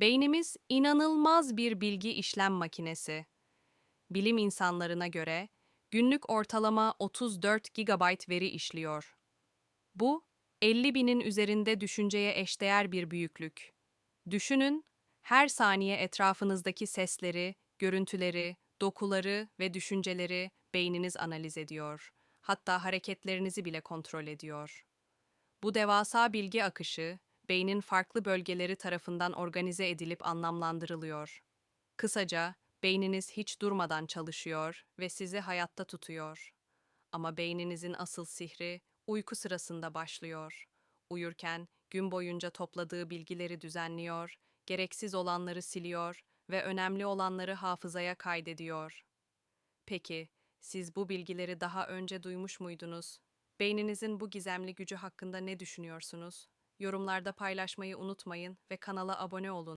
Beynimiz inanılmaz bir bilgi işlem makinesi. Bilim insanlarına göre günlük ortalama 34 GB veri işliyor. Bu, 50 binin üzerinde düşünceye eşdeğer bir büyüklük. Düşünün, her saniye etrafınızdaki sesleri, görüntüleri, dokuları ve düşünceleri beyniniz analiz ediyor. Hatta hareketlerinizi bile kontrol ediyor. Bu devasa bilgi akışı, beynin farklı bölgeleri tarafından organize edilip anlamlandırılıyor. Kısaca, beyniniz hiç durmadan çalışıyor ve sizi hayatta tutuyor. Ama beyninizin asıl sihri uyku sırasında başlıyor. Uyurken gün boyunca topladığı bilgileri düzenliyor, gereksiz olanları siliyor ve önemli olanları hafızaya kaydediyor. Peki, siz bu bilgileri daha önce duymuş muydunuz? Beyninizin bu gizemli gücü hakkında ne düşünüyorsunuz? Yorumlarda paylaşmayı unutmayın ve kanala abone olun.